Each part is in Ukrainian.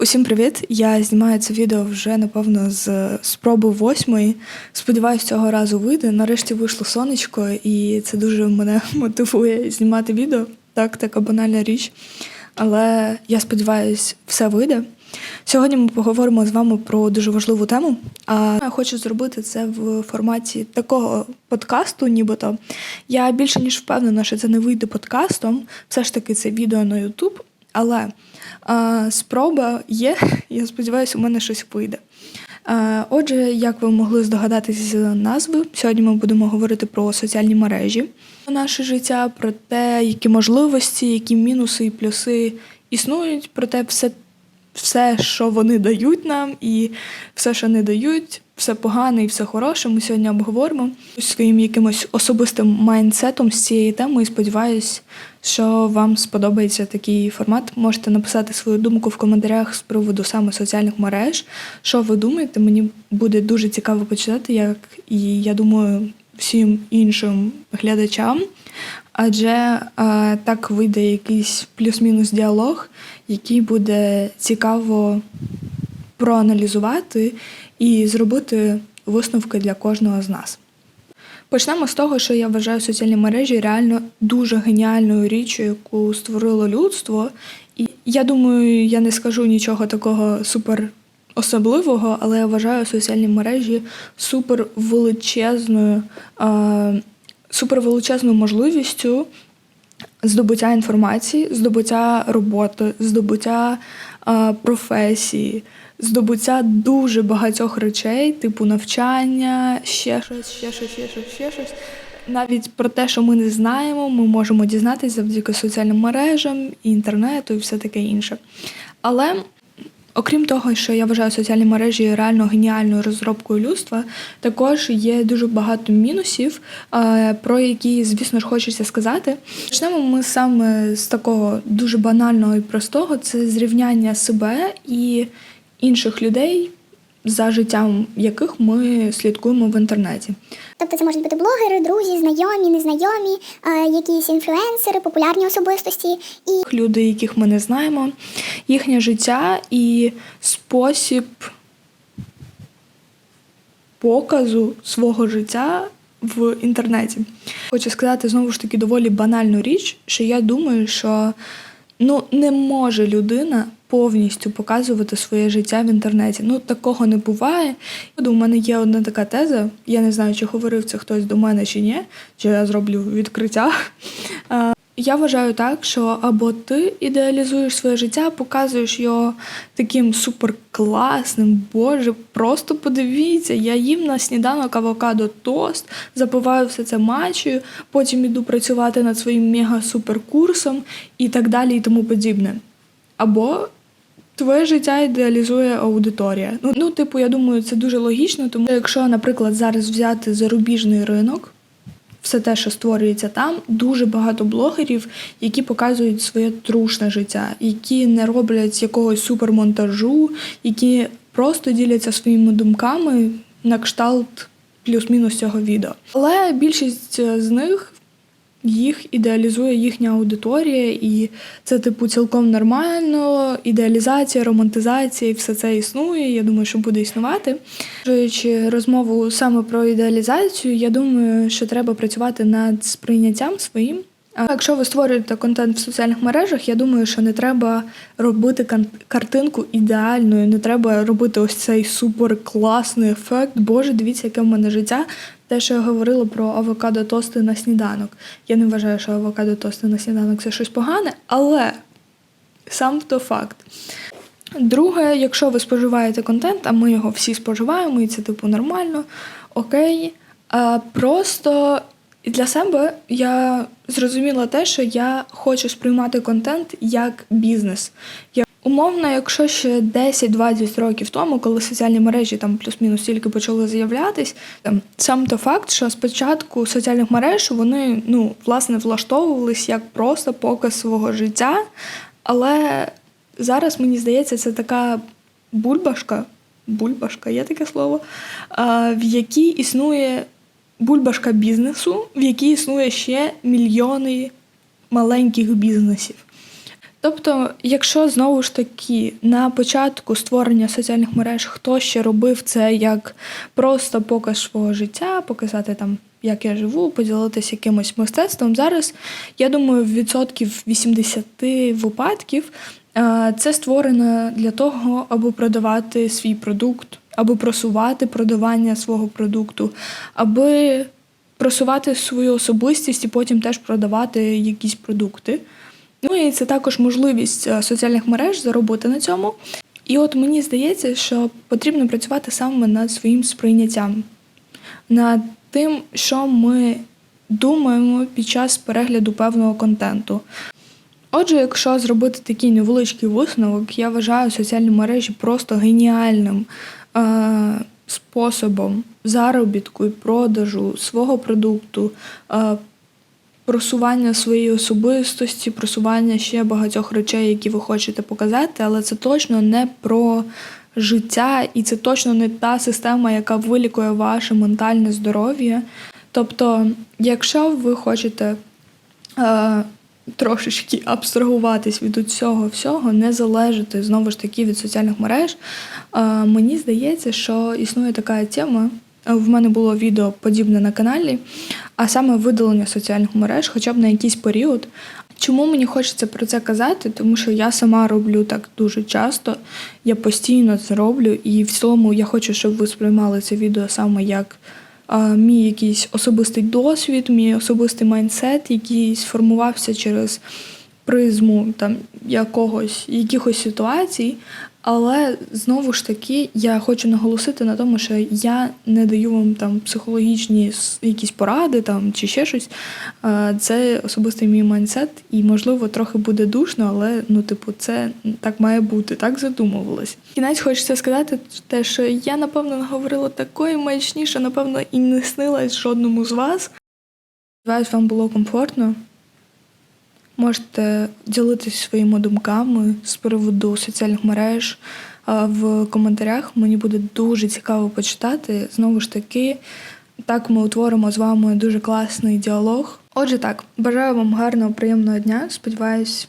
Усім привіт! Я знімаю це відео вже напевно з спроби восьмої. Сподіваюсь, цього разу вийде. Нарешті вийшло сонечко, і це дуже мене мотивує знімати відео. Так, така банальна річ. Але я сподіваюся, все вийде. Сьогодні ми поговоримо з вами про дуже важливу тему. А я хочу зробити це в форматі такого подкасту, нібито. Я більше ніж впевнена, що це не вийде подкастом. Все ж таки, це відео на YouTube. Але спроба є, я сподіваюся, у мене щось вийде. Отже, як ви могли здогадатись з назви, сьогодні ми будемо говорити про соціальні мережі, наше життя, про те, які можливості, які мінуси і плюси існують, про те, все, все, що вони дають нам, і все, що не дають, все погане і все хороше. Ми сьогодні обговоримо своїм якимось особистим майндсетом з цієї теми. І сподіваюсь, що вам сподобається такий формат. Можете написати свою думку в коментарях з приводу саме соціальних мереж. Що ви думаєте? Мені буде дуже цікаво почитати, як і я думаю, всім іншим глядачам. Адже е, так вийде якийсь плюс-мінус діалог, який буде цікаво проаналізувати і зробити висновки для кожного з нас. Почнемо з того, що я вважаю соціальні мережі реально дуже геніальною річчю, яку створило людство. І я думаю, я не скажу нічого такого супер особливого, але я вважаю соціальні мережі супер величезною, супер величезною можливістю здобуття інформації, здобуття роботи, здобуття професії, здобуття дуже багатьох речей, типу навчання, ще щось, ще щось, ще щось, ще щось. Навіть про те, що ми не знаємо, ми можемо дізнатися завдяки соціальним мережам, інтернету і все таке інше. Але окрім того, що я вважаю соціальні мережі реально геніальною розробкою людства, також є дуже багато мінусів, е, про які, звісно ж, хочеться сказати. Почнемо ми саме з такого дуже банального і простого: це зрівняння себе і інших людей, за життям яких ми слідкуємо в інтернеті. Тобто це можуть бути блогери, друзі, знайомі, незнайомі, е, якісь інфлюенсери, популярні особистості. І Люди, яких ми не знаємо, їхнє життя і спосіб показу свого життя в інтернеті. Хочу сказати знову ж таки доволі банальну річ, що я думаю, що ну не може людина повністю показувати своє життя в інтернеті. Ну такого не буває. У мене є одна така теза. Я не знаю, чи говорив це хтось до мене чи ні, чи я зроблю відкриття. Е, Я вважаю так, що або ти ідеалізуєш своє життя, показуєш його таким суперкласним, боже, просто подивіться, я їм на сніданок авокадо тост, запиваю все це мачею, потім іду працювати над своїм мега-суперкурсом і так далі, і тому подібне. Або Твоє життя ідеалізує аудиторія. Ну, ну, типу, я думаю, це дуже логічно, тому що якщо, наприклад, зараз взяти зарубіжний ринок, все те, що створюється там, дуже багато блогерів, які показують своє трушне життя, які не роблять якогось супермонтажу, які просто діляться своїми думками на кшталт плюс-мінус цього відео. Але більшість з них їх ідеалізує їхня аудиторія, і це, типу, цілком нормально. Ідеалізація, романтизація, все це існує. Я думаю, що буде існувати. Жуючи розмову саме про ідеалізацію, я думаю, що треба працювати над сприйняттям своїм. Якщо ви створюєте контент в соціальних мережах, я думаю, що не треба робити картинку ідеальною, не треба робити ось цей суперкласний ефект. Боже, дивіться, яке в мене життя. Те, що я говорила про авокадо тости на сніданок. Я не вважаю, що авокадо тости на сніданок це щось погане, але сам то факт. Друге, якщо ви споживаєте контент, а ми його всі споживаємо, і це типу нормально, окей. Просто для себе я зрозуміла те, що я хочу сприймати контент як бізнес. Я Умовно, якщо ще 10-20 років тому, коли соціальні мережі там плюс-мінус тільки почали з'являтись, там сам то факт, що спочатку соціальних мереж вони ну власне влаштовувались як просто показ свого життя, але зараз мені здається, це така бульбашка, бульбашка, є таке слово, в якій існує бульбашка бізнесу, в якій існує ще мільйони маленьких бізнесів. Тобто, якщо знову ж таки на початку створення соціальних мереж хто ще робив це як просто показ свого життя, показати там, як я живу, поділитися якимось мистецтвом. Зараз я думаю, в відсотків 80 випадків е, це створено для того, аби продавати свій продукт, аби просувати продавання свого продукту, аби просувати свою особистість і потім теж продавати якісь продукти. Ну і це також можливість е, соціальних мереж заробити на цьому. І от мені здається, що потрібно працювати саме над своїм сприйняттям, над тим, що ми думаємо під час перегляду певного контенту. Отже, якщо зробити такий невеличкий висновок, я вважаю соціальні мережі просто геніальним е- способом заробітку і продажу свого продукту, е- просування своєї особистості, просування ще багатьох речей, які ви хочете показати, але це точно не про життя, і це точно не та система, яка вилікує ваше ментальне здоров'я. Тобто, якщо ви хочете е, трошечки абстрагуватись від цього всього, не залежати знову ж таки від соціальних мереж, мені здається, що існує така тема. В мене було відео подібне на каналі, а саме видалення соціальних мереж, хоча б на якийсь період. Чому мені хочеться про це казати? Тому що я сама роблю так дуже часто, я постійно це роблю, і в цілому я хочу, щоб ви сприймали це відео саме як мій якийсь особистий досвід, мій особистий майндсет, який сформувався через призму там якогось якихось ситуацій. Але знову ж таки я хочу наголосити на тому, що я не даю вам там психологічні якісь поради там чи ще щось. Це особистий мій майндсет, і можливо трохи буде душно, але ну, типу, це так має бути, так задумувалась. Кінець хочеться сказати те, що я напевно наговорила такої маячні, що напевно і не снилась жодному з вас. Сподіваюсь, вам було комфортно. Можете ділитися своїми думками з приводу соціальних мереж в коментарях. Мені буде дуже цікаво почитати. Знову ж таки, так ми утворимо з вами дуже класний діалог. Отже, так, бажаю вам гарного, приємного дня. Сподіваюсь,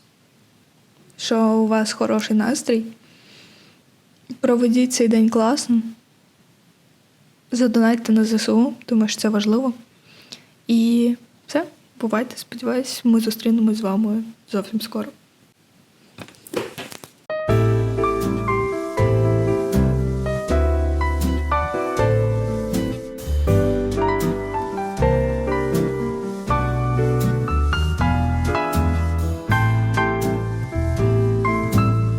що у вас хороший настрій. Проведіть цей день класно. Задонайте на ЗСУ, тому що це важливо. І все, бувайте, сподіваюсь, ми зустрінемось з вами зовсім скоро.